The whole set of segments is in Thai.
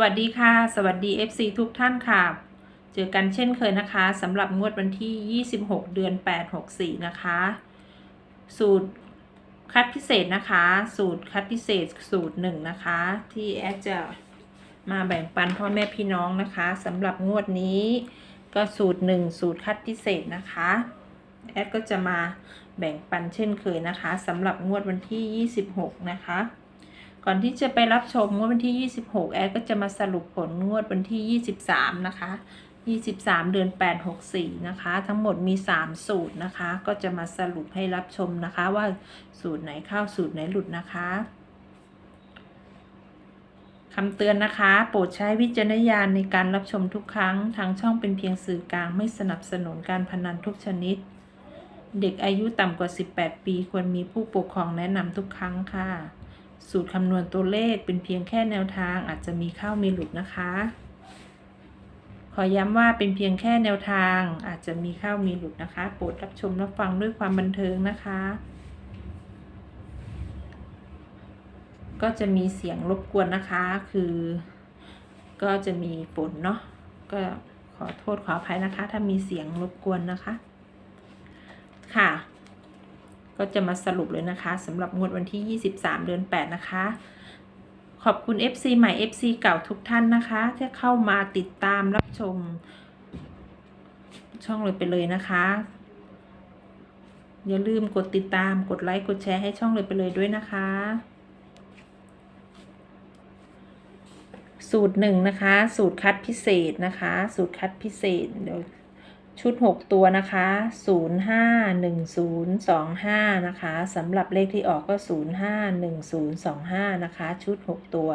วัสดีค่ะ สวัสดี FC ทุกท่านค่ะ เจอกันเช่นเคยนะคะสำหรับงวดวันที่ 26 เดือน 8 64 นะคะ สูตรคัดพิเศษนะคะ สูตรคัดพิเศษสูตรหนึ่งนะคะ ที่แอดจะมาแบ่งปันพ่อแม่พี่น้องนะคะสำหรับงวดนี้ก็สูตรหนึ่งสูตรคัดพิเศษนะคะ แอดก็จะมาแบ่งปันเช่นเคยนะคะสำหรับงวดวันที่ 26 นะคะ ก่อนที่จะไปรับชมงวดวันที่ 26 แอดก็จะมาสรุปผลงวดวันที่ 23 นะคะ 23 เดือน 8 64 นะคะ ทั้งหมดมี 3 สูตรนะคะ ก็จะมาสรุปให้รับชมนะคะว่าสูตรไหนเข้าสูตรไหนหลุดนะคะคำเตือนนะคะ โปรดใช้วิจารณญาณในการรับชมทุกครั้ง ทางช่องเป็นเพียงสื่อกลางไม่สนับสนุนการพนันทุกชนิด เด็กอายุต่ำกว่า 18 ปีควรมีผู้ปกครองแนะนำทุกครั้งค่ะ สูตรคำนวณตัวเลขเป็นเพียงแค่แนวทางอาจจะมีเข้ามีหลุดนะคะ ขอย้ำว่าเป็นเพียงแค่แนวทางอาจจะมีเข้ามีหลุดนะคะ โปรดรับชมรับฟังด้วยความบันเทิงนะคะ ก็จะมีเสียงรบกวนนะคะคือ ก็จะมีฝนเนาะก็ขอโทษขออภัยนะคะ ถ้ามีเสียงรบกวนนะคะ ค่ะ ก็จะมาสรุปเลยนะคะสำหรับงวดวันที่ 23 เดือน 8 นะคะ ขอบคุณ FC ใหม่ FC เก่าทุกท่านนะคะที่เข้ามาติดตามรับชม ช่องเลยไปเลยนะคะ อย่าลืมกดติดตามกดไลค์กดแชร์ให้ช่องเลยไปเลยด้วยนะคะ สูตรหนึ่งนะคะ สูตรคัดพิเศษนะคะ สูตรคัดพิเศษเดี๋ยว ชุด 6 ตัวนะคะ 0 5 1 0 2 5 นะคะสำหรับเลขที่ออกก็ 0 5 1 0 2 5 นะคะ ชุด 6 ตัว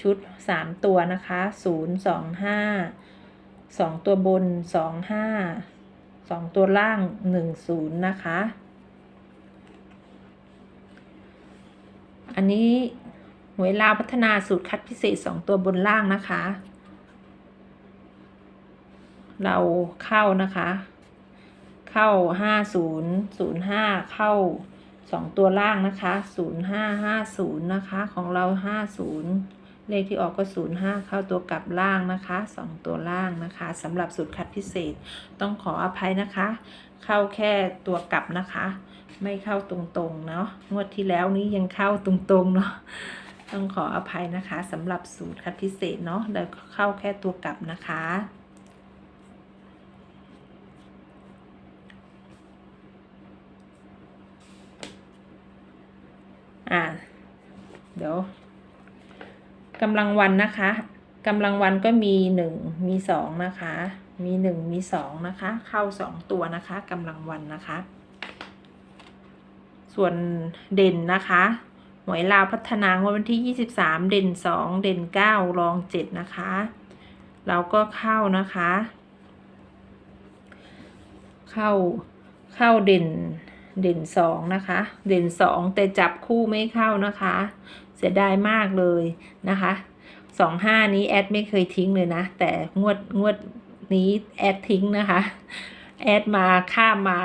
ชุด 3 ตัวนะคะ 0 2 5 2 ตัวบน 2 5 2 ตัวล่าง 1 0 นะคะ อันนี้หวยลาวพัฒนาสูตรคัดพิเศษ 2 ตัวบนล่างนะคะ เราเข้านะคะ เข้าห้าศูนย์ศูนย์ห้าเข้าสองตัวล่างนะคะศูนย์ห้าห้าศูนย์นะคะของเราห้าศูนย์เลขที่ออกก็ศูนย์ห้าเข้าตัวกลับล่างนะคะสองตัวล่างนะคะสำหรับสูตรคัดพิเศษต้องขออภัยนะคะ เข้าแค่ตัวกลับนะคะ ไม่เข้าตรงๆเนาะงวดที่แล้วนี้ยังเข้าตรงๆเนาะต้องขออภัยนะคะสำหรับสูตรคัดพิเศษเนาะแล้วเข้าแค่ตัวกลับนะคะ อ่า เดี๋ยวกำลังวันนะคะกำลังวันก็มีหนึ่งมีสองนะคะ มีหนึ่งมีสองนะคะ เข้าสองตัวนะคะกำลังวันนะคะ ส่วนเด่นนะคะหวยลาวพัฒนางวดวันที่ยี่สิบสามเด่นสองเด่นเก้ารองเจ็ดนะคะ เราก็เข้านะคะ เข้าเข้าเด่นเด่นสองนะคะ เด่นสองแต่จับคู่ไม่เข้านะคะ เสียดายมากเลยนะคะสองห้านี้แอดไม่เคยทิ้งเลยนะ แต่งวดงวดนี้แอดทิ้งนะคะ แอดมาข้ามมา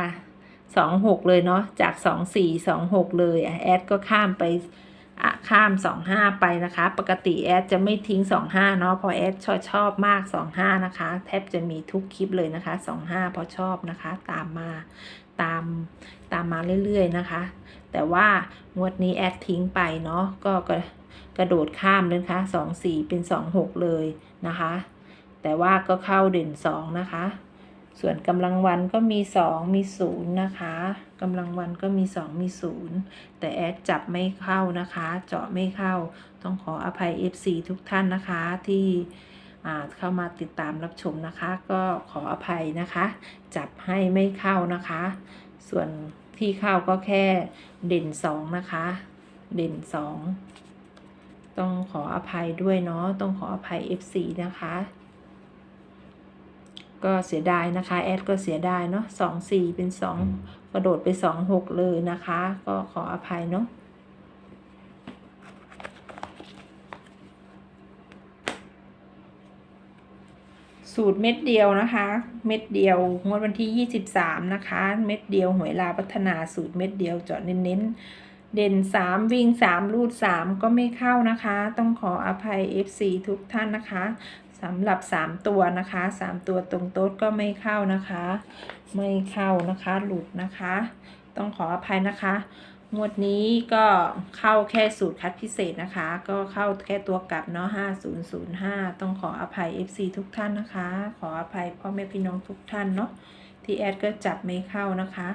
สองหกเลยเนาะจากสองสี่สองหกเลยแอดก็ข้ามไปข้ามสองห้าไปนะคะ ปกติแอดจะไม่ทิ้งสองห้าเนาะเพอแอดชอบชอบมากสองห้านะคะ แทบจะมีทุกคลิปเลยนะคะสองห้าพราะชอบนะคะ ตามมาตามตามมาเรื่อยๆนะคะ แต่ว่างวดนี้แอดทิ้งไปเนาะก็กระกระโดดข้ามเลยนะคะสองสี่เป็นสองหกเลยนะคะ แต่ว่าก็เข้าเด่นสองนะคะ ส่วนกำลังวันก็มีสองมีศูนย์นะคะกำลังวันก็มีสองมีศูนย์แต่แอดจับไม่เข้านะคะ เจาะไม่เข้า ต้องขออภัย FC ทุกท่านนะคะที่เข้ามาติดตามรับชมนะคะ ก็ขออภัยนะคะ จับให้ไม่เข้านะคะ ส่วน ที่เข้าก็แค่เด่นสองนะคะ เด่นสองต้องขออภัยด้วยเนาะต้องขออภัย FC นะคะ ก็เสียดายนะคะ แอดก็เสียดายเนาะสองสี่เป็นสองกระโดดไปสองหกเลยนะคะ ก็ขออภัยเนาะ สูตรเม็ดเดียวนะคะ เม็ดเดียวงวดวันที่ 23 นะคะ เม็ดเดียวหวยลาพัฒนาสูตรเม็ดเดียวเจาะเน้นๆ เด่นสามวิ่งสามรูดสามก็ไม่เข้านะคะ ต้องขออภัย FC ทุกท่านนะคะสำหรับสามตัวนะคะสามตัวตรงโต๊ดก็ไม่เข้านะคะ ไม่เข้านะคะ หลุดนะคะ ต้องขออภัยนะคะ งวดนี้ก็เข้าแค่สูตรคัดพิเศษนะคะ ก็เข้าแค่ตัวกลับเนาะ5005ต้องขออภัย FC ทุกท่านนะคะ ขออภัยพ่อแม่พี่น้องทุกท่านเนาะที่แอดก็จับไม่เข้านะคะ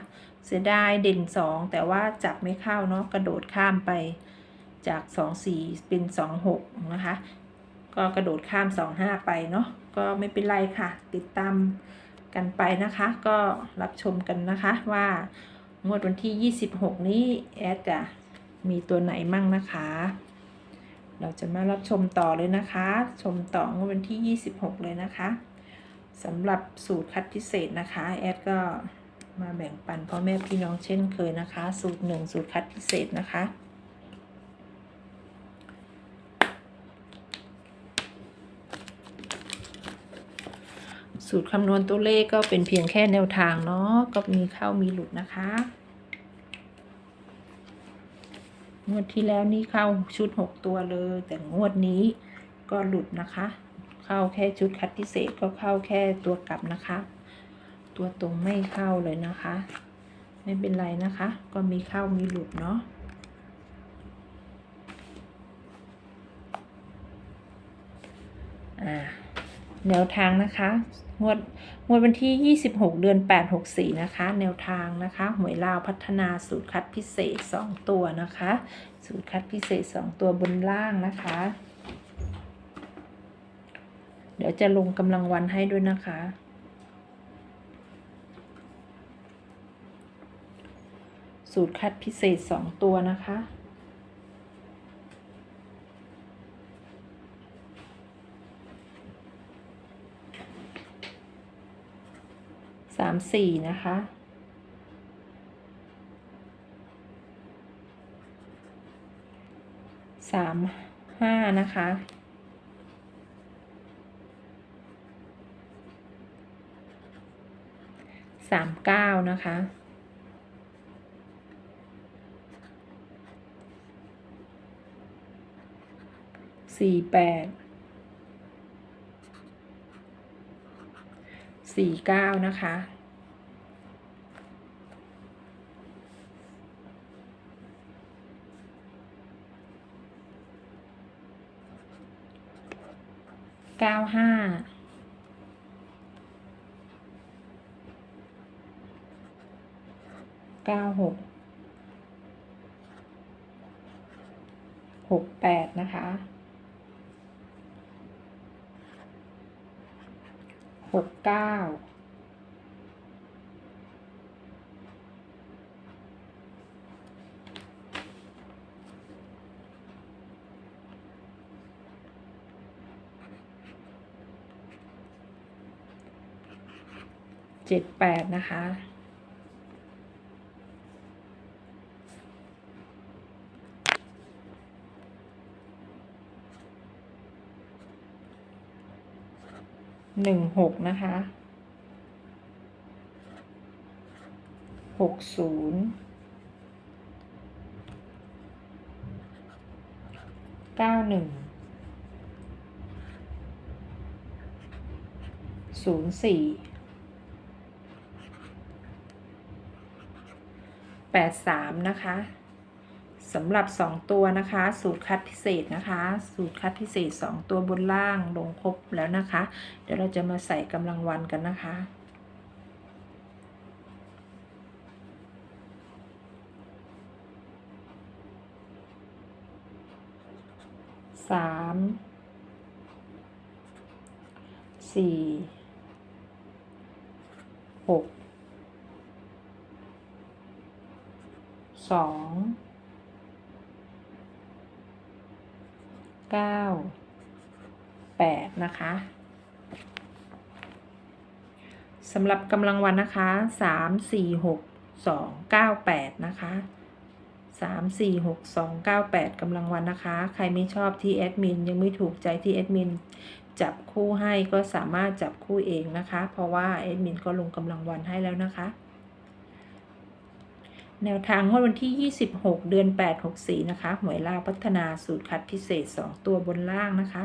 เสียดายเด่น2แต่ว่าจับไม่เข้าเนาะกระโดดข้ามไปจาก2 4เป็น2 6นะคะ ก็กระโดดข้าม2 5ไปเนาะก็ไม่เป็นไรค่ะ ติดตามกันไปนะคะ ก็รับชมกันนะคะว่า งวดวันที่ 26 นี้แอดจะมีตัวไหนมั่งนะคะ เราจะมารับชมต่อเลยนะคะ ชมต่องวดวันที่ 26 เลยนะคะสำหรับสูตรคัดพิเศษนะคะ แอดก็มาแบ่งปันพ่อแม่พี่น้องเช่นเคยนะคะ สูตรหนึ่งสูตรคัดพิเศษนะคะ สูตรคำนวณตัวเลขก็เป็นเพียงแค่แนวทางเนาะก็มีเข้ามีหลุดนะคะงวดที่แล้วนี่เข้าชุด6ตัวเลย แต่งวดนี้ก็หลุดนะคะ เข้าแค่ชุดคัดพิเศษก็เข้าแค่ตัวกลับนะคะ ตัวตรงไม่เข้าเลยนะคะ ไม่เป็นไรนะคะ ก็มีเข้ามีหลุดเนาะอ่าแนวทางนะคะ งวดงวดวันที่ 26 เดือน 8 64 นะคะ แนวทางนะคะหวยลาวพัฒนาสูตรคัดพิเศษ 2 ตัวนะคะ สูตรคัดพิเศษ 2 ตัวบนล่างนะคะ เดี๋ยวจะลงกำลังวันให้ด้วยนะคะ สูตรคัดพิเศษ 2 ตัวนะคะ สามสี่นะคะสามห้านะคะสามเก้านะคะสี่แปด สี่เก้านะคะ เก้าห้า เก้าหก หกแปดนะคะ หกเก้าเจ็ดแปดนะคะ หนึ่งหกนะคะหกศูนย์เก้าหนึ่งศูนย์สี่แปดสามนะคะ สำหรับ 2 ตัวนะคะ สูตรคัดพิเศษนะคะ สูตรคัดพิเศษ 2 ตัวบนล่างลงครบแล้วนะคะ เดี๋ยวเราจะมาใส่กำลังวันกันนะคะสามสี่หกสอง เก้าแปดนะคะสำหรับกำลังวันนะคะสามสี่หกสองเก้าแปดนะคะสามสี่หกสองเก้าแปดกำลังวันนะคะ ใครไม่ชอบที่แอดมินยังไม่ถูกใจที่แอดมินจับคู่ให้ก็สามารถจับคู่เองนะคะ เพราะว่าแอดมินก็ลงกำลังวันให้แล้วนะคะ แนวทางงวดวันที่ 26 เดือน 8 64 นะคะ หวยลาวพัฒนาสูตรคัดพิเศษ 2 ตัวบนล่างนะคะ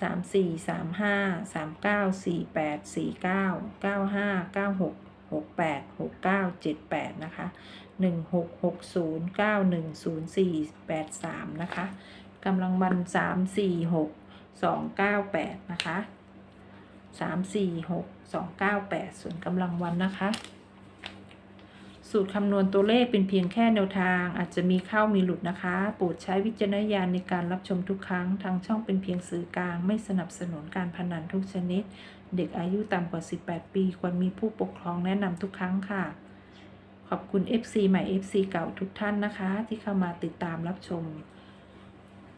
3 4 3 5 3 9 4 8 4 9 9 5 9 6 6 8 6 9 7 8 นะคะ 1 6 6 0 9 1 0 4 8 3 นะคะกำลังวัน3 4 6 2 9 8 นะคะ 3 4 6 2 9 8 ส่วนกำลังวันนะคะ สูตรคำนวณตัวเลขเป็นเพียงแค่แนวทาง อาจจะมีเข้ามีหลุดนะคะ โปรดใช้วิจารณญาณในการรับชมทุกครั้ง ทางช่องเป็นเพียงสื่อกลาง ไม่สนับสนุนการพนันทุกชนิด เด็กอายุต่ำกว่า 18 ปีควรมีผู้ปกครองแนะนำทุกครั้งค่ะ ขอบคุณ FC ใหม่ FC เก่าทุกท่านนะคะ ที่เข้ามาติดตามรับชม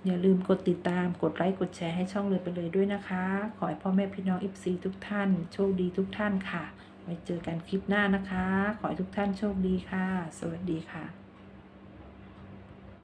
อย่าลืมกดติดตาม กดไลค์ กดแชร์ให้ช่องเลยไปเลยด้วยนะคะ ขอให้พ่อแม่พี่น้อง FC ทุกท่าน โชคดีทุกท่านค่ะ ไว้เจอกันคลิปหน้านะคะ ขอให้ทุกท่านโชคดีค่ะ สวัสดีค่ะ